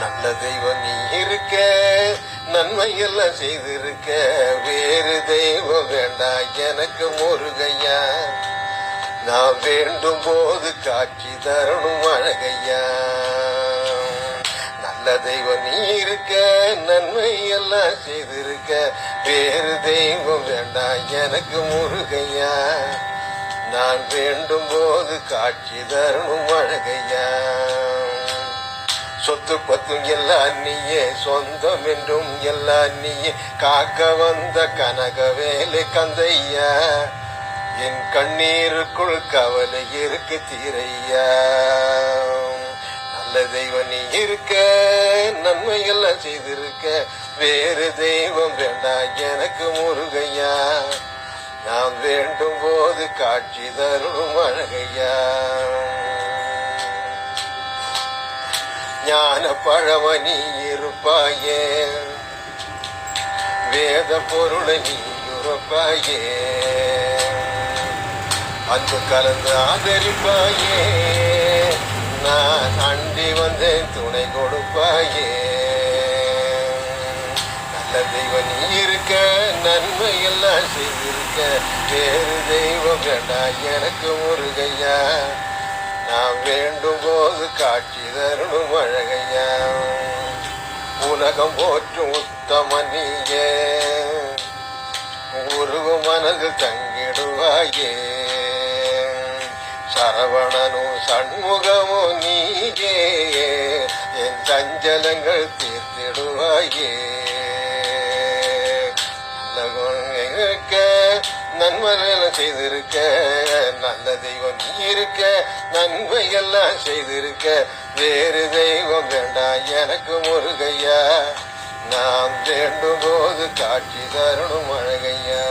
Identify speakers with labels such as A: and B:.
A: நல்ல தெய்வம் நீ இருக்க நன்மையெல்லாம் செய்திருக்க. வேறு தெய்வம் வேண்டாம் எனக்கு முருகையா. நான் வேண்டும் போது காட்சி தரணும் அழகையா. நல்ல தெய்வம் நீ இருக்க நன்மை எல்லாம் செய்திருக்க. வேறு தெய்வம் வேண்டாம் எனக்கு முருகையா. நான் வேண்டும் போது காட்சி தரணும் அழகையா? சொத்து பத்தும் எல்லாம் நீயே சொந்தம் என்றும் எல்லாம் நீயே. காக்க வந்த கனகவேலு கந்தையா? என் கண்ணீருக்குள் கவலை இருக்கு தீரையா? நல்ல தெய்வம் நீ இருக்க நன்மை எல்லாம் செய்திருக்க. வேறு தெய்வம் வேண்டாம் எனக்கு முருகையா? நாம் வேண்டும் போது காட்சி தரும் அழகையா. ஞான பழமணி இருப்பாயே. வேத பொருளை நீ உறப்பாயே அன்பு கலந்து ஆதரிப்பாயே. நான் அண்டி வந்தேன் துணை கொடுப்பாயே. நல்ல தெய்வம் நீ இருக்க நன்மையில் எல்லாம் செய்திருக்க வேறு தெய்வம் வேண்டாம் எனக்கு முருகையா நாம் வேண்டும் போது காட்சி தரணும் அழகையா உலகம் போற்றும் உத்தம நீயே உருவ மனது தங்கிடுவாயே சரவணனும் சண்முகமும் நீயே என் சஞ்சலங்கள் தீர்த்திடுவாயே. குணம் இருக்க நன்மையெல்லாம் செய்திருக்க நல்ல தெய்வம் நீ இருக்க நன்மை எல்லாம் செய்திருக்க வேறு தெய்வம் வேண்டாம் எனக்கு முருகையா. நாம் தேண்டும் போது காட்சி தரணும் அழகையா.